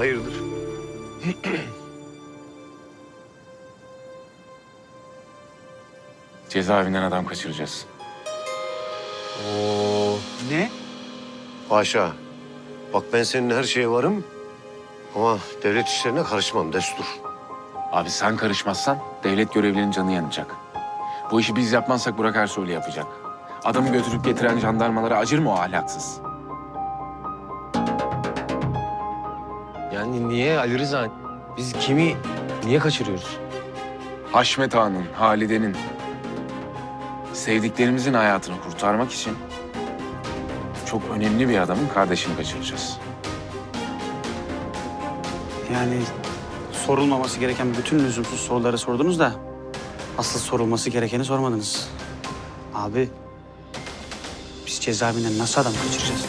Hayırdır? Cezaevinden adam kaçıracağız. Oo, Ne? Paşa. Bak ben senin her şeye varım. Ama devlet işlerine karışmam destur. Abi sen karışmazsan devlet görevlinin canı yanacak. Bu işi biz yapmazsak Burak Ersoy'la yapacak. Adamı götürüp getiren jandarmalara acır mı o ahlaksız? Yani niye Ali Rıza? Biz kimi niye kaçırıyoruz? Haşmet Ağa'nın, Halide'nin, sevdiklerimizin hayatını kurtarmak için çok önemli bir adamın kardeşini kaçıracağız. Yani sorulmaması gereken bütün lüzumsuz soruları sordunuz da asıl sorulması gerekeni sormadınız. Abi biz cezaevinden nasıl adam kaçıracağız?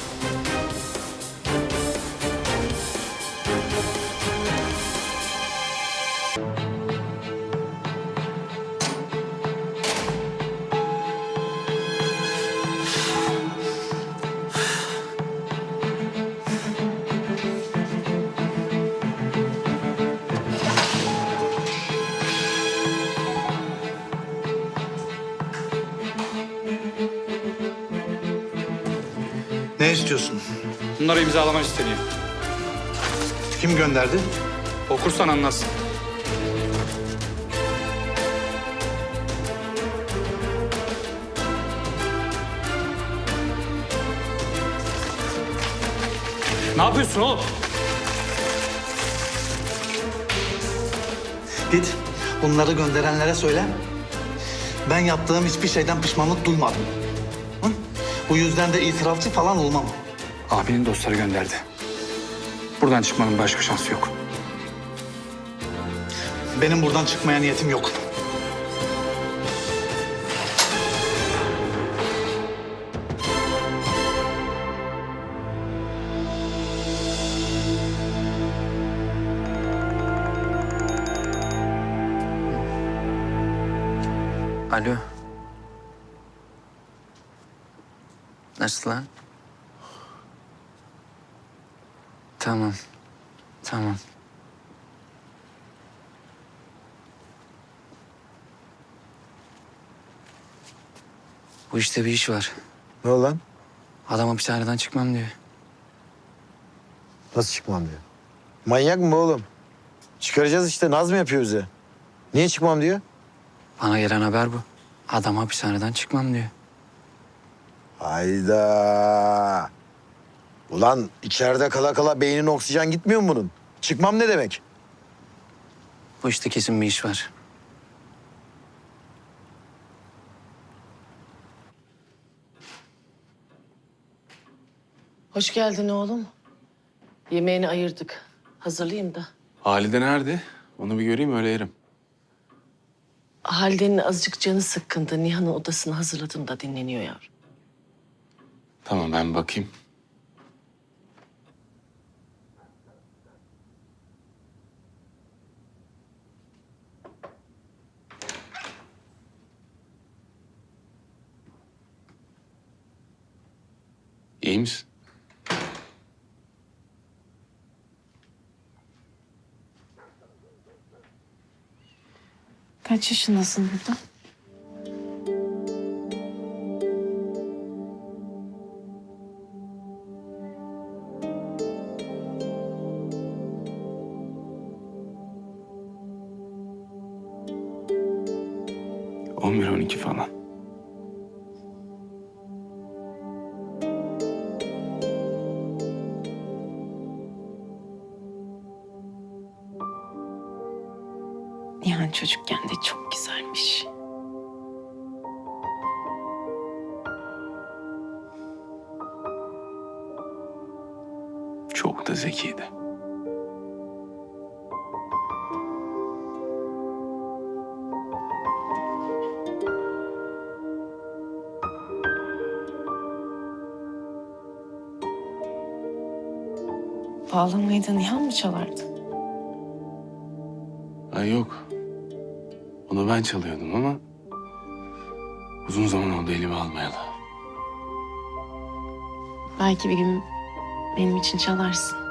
Ne istiyorsun? Bunları imzalaman isteniyor. Kim gönderdi? Okursan anlarsın. Ne yapıyorsun oğlum? Git bunları gönderenlere söyle. Ben yaptığım hiçbir şeyden pişmanlık duymadım. Bu yüzden de itirafçı falan olmam. Abinin dostları gönderdi. Buradan çıkmanın başka şansı yok. Benim buradan çıkmaya niyetim yok. Alo. Nasıl lan? Tamam. Tamam. Bu işte bir iş var. Ne oldu lan? Adam hapishaneden çıkmam diyor. Nasıl çıkmam diyor. Manyak mı bu oğlum? Çıkaracağız işte. Naz mı yapıyor bize? Niye çıkmam diyor? Bana gelen haber bu. Adam hapishaneden çıkmam diyor. Hayda. Ulan içeride kala kala beynin oksijen gitmiyor mu bunun? Çıkmam ne demek? Bu işte kesin bir iş var. Hoş geldin oğlum. Yemeğini ayırdık. Hazırlayayım da. Halide nerede? Onu bir göreyim öyle yerim. Halide'nin azıcık canı sıkkındı. Nihan'ın odasını hazırladım da dinleniyor yavrum. Tamam ben bakayım. İyi misin? Kaç yaşındasın burada? Nihan çocukken de çok güzelmiş. Çok da zekiydi. Bağlamayı da Nihan mı çalardı? Ay yok. Onu ben çalıyordum ama uzun zaman oldu elime almayalı. Belki bir gün benim için çalarsın.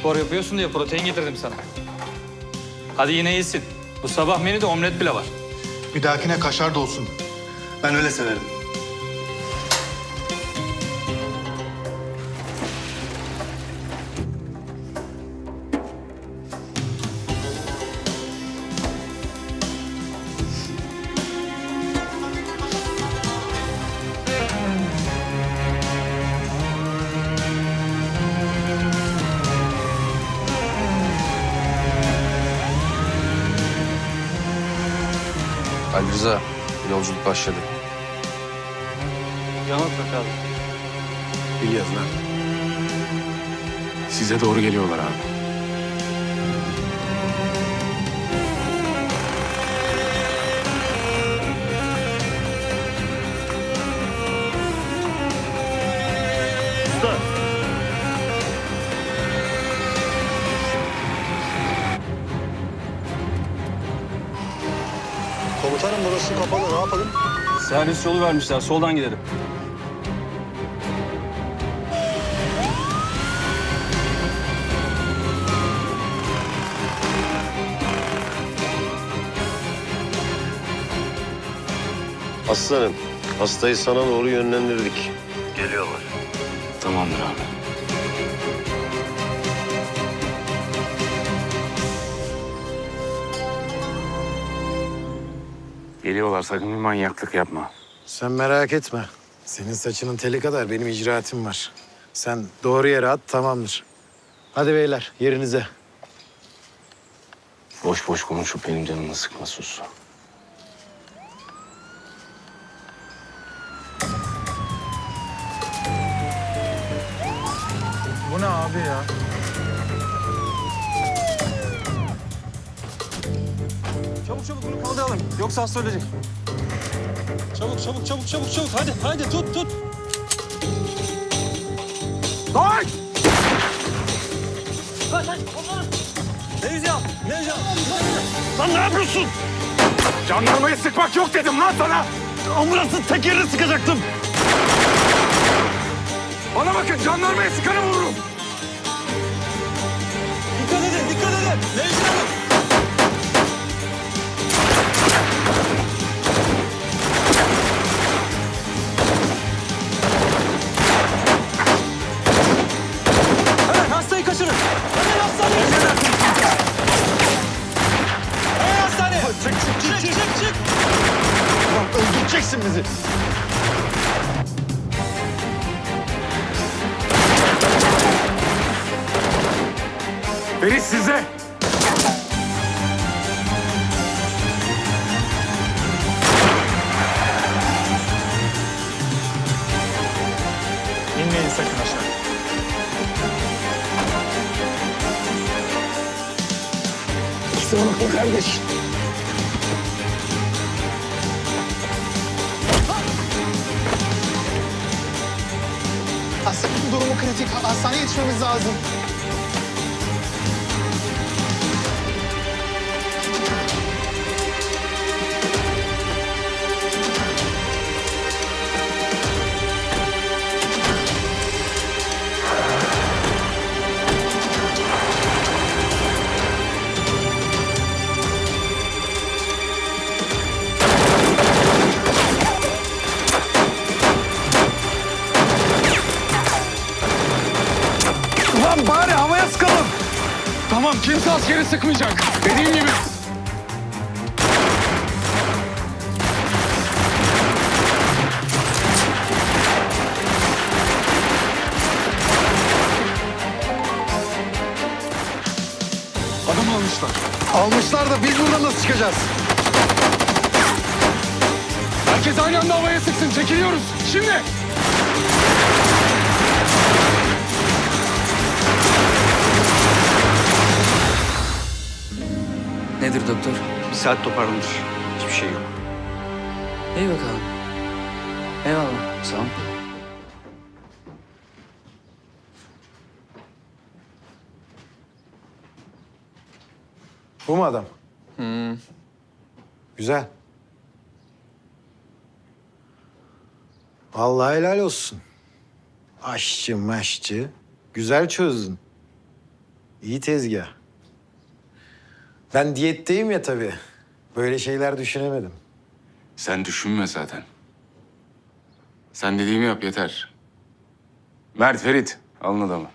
Spor yapıyorsun diye protein getirdim sana. Hadi yine iyisin. Bu sabah menüde omlet bile var. Bir dahakine kaşar da olsun. Ben öyle severim. Rıza, yolculuk başladı. Yanıt bak abi. Biliyoruz lan. Size doğru geliyorlar abi. Servis yolu vermişler. Soldan gidelim. Aslanım, hastayı sana doğru yönlendirdik. Geliyorlar. Tamamdır abi. Geliyorlar sakın bir manyaklık yapma. Sen merak etme. Senin saçının teli kadar benim icraatim var. Sen doğru yere at tamamdır. Hadi beyler yerinize. Boş boş konuşup benim canımı sıkma sus. Bu ne abi ya? Çabuk bunu kaldıralım. Yoksa hasta ölecek. Çabuk çabuk çabuk çabuk çabuk. Hadi hadi tut tut. Lan! Nevzat! Nevzat! Lan ne yapıyorsun? Jandarmayı sıkmak yok dedim lan sana. Ambulansın tekerini sıkacaktım. Bana bakın jandarmayı sıkanı vururum. Dikkat edin, dikkat edin. Nevzat! Hastanın durumu kritik. Hastaneye yetişmemiz lazım. Tamam kimse askeri sıkmayacak. Dediğim gibi. Adam almışlar. Almışlar da biz buradan nasıl çıkacağız? Herkes aynı anda havaya sıksın. Çekiliyoruz. Şimdi. Nedir doktor? Bir saat toparlanır. Hiçbir şey yok. İyi bakalım. Eyvallah. Sağ ol. Bu mu adam? Güzel. Vallahi helal olsun. Aşçı maşçı. Güzel çözdün. İyi tezgah. Ben diyetteyim ya tabii. Böyle şeyler düşünemedim. Sen düşünme zaten. Sen dediğimi yap yeter. Mert Ferit, alın adamı.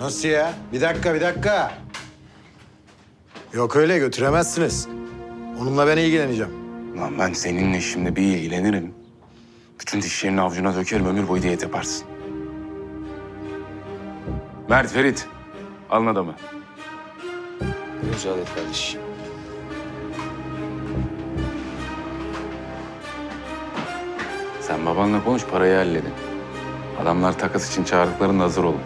Nasıl ya? Bir dakika, bir dakika. Yok öyle götüremezsiniz. Onunla ben ilgileneceğim. Lan ben seninle şimdi bir ilgilenirim. Bütün dişlerini avucuna dökerim, ömür boyu diyet yaparsın. Mert Ferit, alın adamı. Müsaade et kardeşim. Sen babanla konuş, parayı halledin. Adamlar takas için çağırdıklarında hazır olun.